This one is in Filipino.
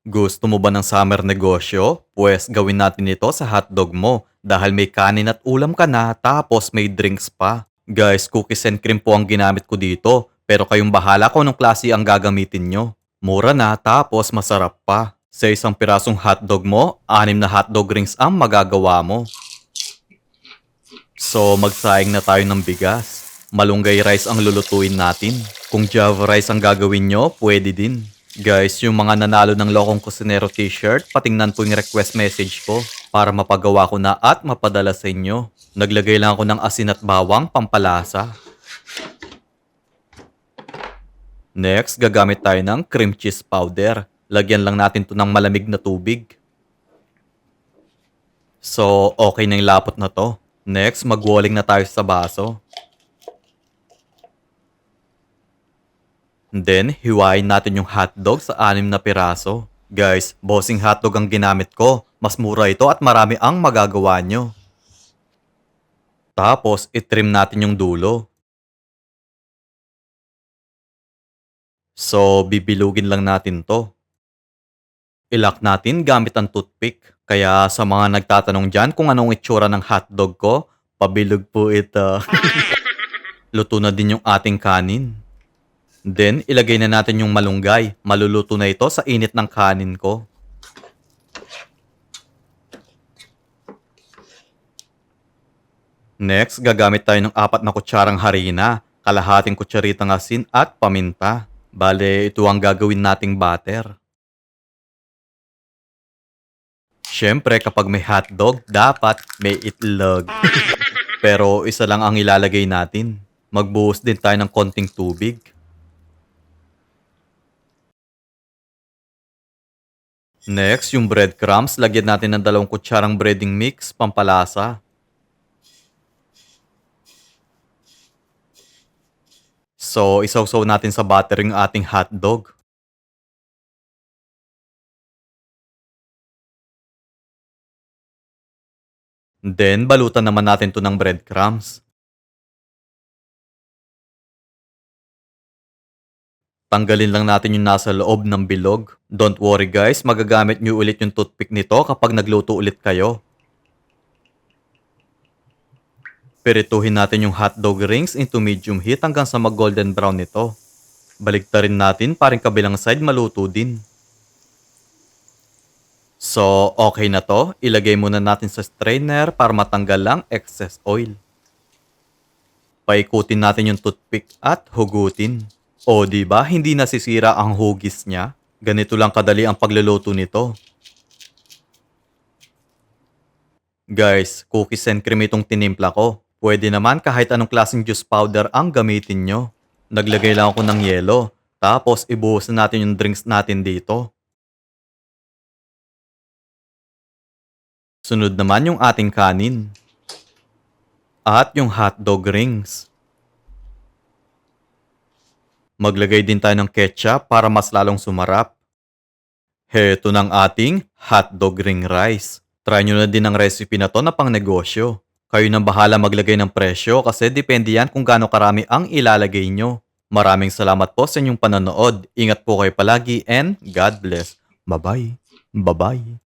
Gusto mo ba ng summer negosyo? Pwes gawin natin ito sa hotdog mo dahil may kanin at ulam ka na tapos may drinks pa. Guys, cookies and cream po ang ginamit ko dito pero kayong bahala kung anong klase ang gagamitin nyo. Mura na tapos masarap pa. Sa isang pirasong hotdog mo, anim na hotdog rings ang magagawa mo. So, magsaing na tayo ng bigas. Malunggay rice ang lulutuin natin. Kung java rice ang gagawin nyo, pwede din. Guys, yung mga nanalo ng Lokong Kusinero t-shirt, patingnan po yung request message ko para mapagawa ko na at mapadala sa inyo. Naglagay lang ako ng asin at bawang pampalasa. Next, gagamit tayo ng cream cheese powder. Lagyan lang natin to ng malamig na tubig. So, okay na yung lapot na to. Next, magwalling na tayo sa baso. Then, hiwain natin yung hotdog sa anim na piraso. Guys, bossing hotdog ang ginamit ko. Mas mura ito at marami ang magagawa nyo. Tapos, itrim natin yung dulo. So, bibilugin lang natin to. Ilak natin gamit ang toothpick. Kaya sa mga nagtatanong dyan kung anong itsura ng hotdog ko, pabilog po ito. Luto na din yung ating kanin. Then, ilagay na natin yung malunggay. Maluluto na ito sa init ng kanin ko. Next, gagamit tayo ng apat na kutsarang harina, kalahating kutsaritang asin at paminta. Bale, ito ang gagawin nating batter. Siyempre, kapag may hotdog, dapat may itlog. Pero isa lang ang ilalagay natin. Magbuhos din tayo ng konting tubig. Next, yung breadcrumbs. Lagyan natin ng dalawang kutsarang breading mix, pampalasa. So, isawsaw natin sa butter yung ating hotdog. Then, balutan naman natin to ng breadcrumbs. Tanggalin lang natin yung nasa loob ng bilog. Don't worry guys, magagamit nyo ulit yung toothpick nito kapag nagluto ulit kayo. Pirituhin natin yung hotdog rings into medium heat hanggang sa mag-golden brown nito. Baligtarin natin paring kabilang side maluto din. So, okay na to. Ilagay muna natin sa strainer para matanggal lang excess oil. Paikutin natin yung toothpick at hugutin. O, di ba? Hindi nasisira ang hugis niya. Ganito lang kadali ang pagluluto nito. Guys, cookies and cream itong tinimpla ko. Pwede naman kahit anong klaseng juice powder ang gamitin nyo. Naglagay lang ako ng yelo. Tapos ibuhos na natin yung drinks natin dito. Sunod naman yung ating kanin. At yung hotdog rings. Maglagay din tayo ng ketchup para mas lalong sumarap. Heto ng ating hotdog ring rice. Try nyo na din ang recipe na to na pang negosyo. Kayo nang bahala maglagay ng presyo kasi depende yan kung gaano karami ang ilalagay nyo. Maraming salamat po sa inyong panonood. Ingat po kayo palagi and God bless. Bye-bye. Bye-bye.